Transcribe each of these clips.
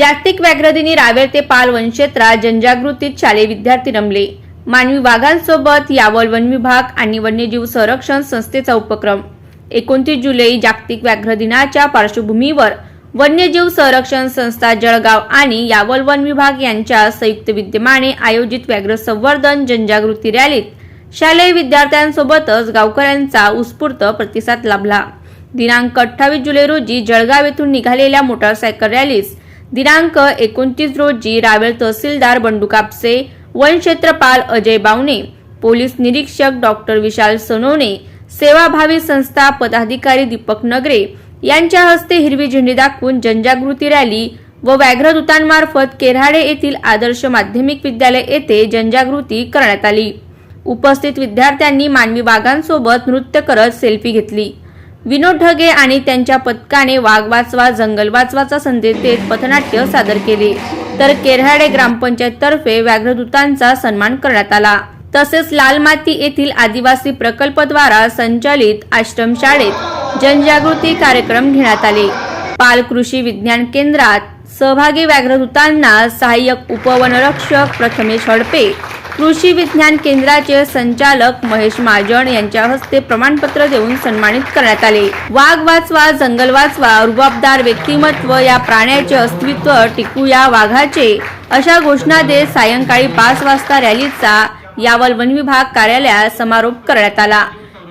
जागतिक व्याघ्रदिनी रावेर ते पाल वनक्षेत्रात जनजागृतीत शालेय विद्यार्थी रमले. मानवी वाघांसोबत यावल वन विभाग आणि वन्यजीव संरक्षण संस्थेचा उपक्रम. एकोणतीस जुलै जागतिक व्याघ्र दिनाच्या पार्श्वभूमीवर वन्यजीव संरक्षण संस्था जळगाव आणि यावल वन विभाग यांच्या संयुक्त विद्यमाने आयोजित व्याघ्र संवर्धन जनजागृती रॅलीत शालेय विद्यार्थ्यांसोबतच गावकऱ्यांचा उत्स्फूर्त प्रतिसाद लाभला. दिनांक अठ्ठावीस जुलै रोजी जळगाव येथून निघालेल्या मोटारसायकल रॅलीस दिनांक एकोणतीस रोजी रावेर तहसीलदार बंडू कापसे वन क्षेत्रपाल अजय बावणे पोलीस निरीक्षक डॉक्टर विशाल सोनवणे सेवाभावी संस्था पदाधिकारी दीपक नगरे यांच्या हस्ते हिरवी झेंडी दाखवून जनजागृती रॅली व व्याघ्रदूतांमार्फत केराडे येथील आदर्श माध्यमिक विद्यालय येथे जनजागृती करण्यात आली. उपस्थित विद्यार्थ्यांनी मानवी वाघांसोबत नृत्य करत सेल्फी घेतली. विनोद ढगे आणि त्यांच्या पथकाने वाघ वाचवा जंगल वाचवाचा संदेश देत पथनाट्य सादर केले. तर केरहाडे ग्रामपंचायततर्फे व्याघ्रदूतांचा सन्मान करण्यात आला. तसेच लाल माती येथील आदिवासी प्रकल्पद्वारा संचालित आश्रमशाळेत जनजागृती कार्यक्रम घेण्यात आले. पाल कृषी विज्ञान केंद्रात सहभागी व्याघ्रदूतांना सहाय्यक उपवनरक्षक प्रथमेश हडपे कृषी विज्ञान केंद्राचे संचालक महेश महाजन यांच्या हस्ते प्रमाणपत्र देऊन सन्मानित करण्यात आले. वाघ वाचवा जंगल वाचवा रुबाबदार व्यक्तिमत्व या प्राण्याचे अस्तित्व टिकूया वाघाचे. अशा घोषणा देत सायंकाळी पाच वाजता रॅलीचा यावल वन विभाग कार्यालयात समारोप करण्यात आला.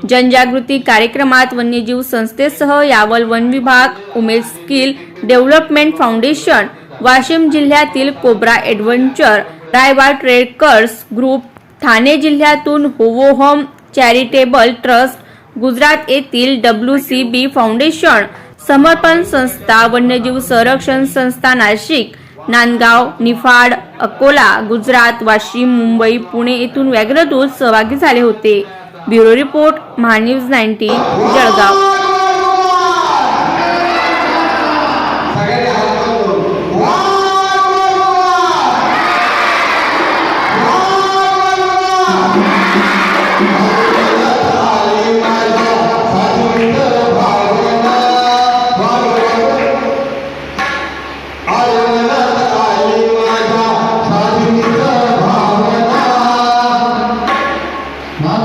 जनजागृती कार्यक्रमात वन्यजीव संस्थेसह यावल वन विभाग Umed skill development foundation Washim जिल्ह्यातील कोब्रा ॲडव्हेंचर रायवा ट्रेडकर्स ग्रुप ठाणे जिल्ह्यातून होवोहोम चॅरिटेबल ट्रस्ट गुजरात येथील डब्ल्यू सी बी फाउंडेशन समर्पण संस्था वन्यजीव संरक्षण संस्था नाशिक नांदगाव निफाड अकोला गुजरात वाशिम मुंबई पुणे येथून व्याघ्रदूत सहभागी झाले होते. Bureau report Mahanews nineteen Jalgaon.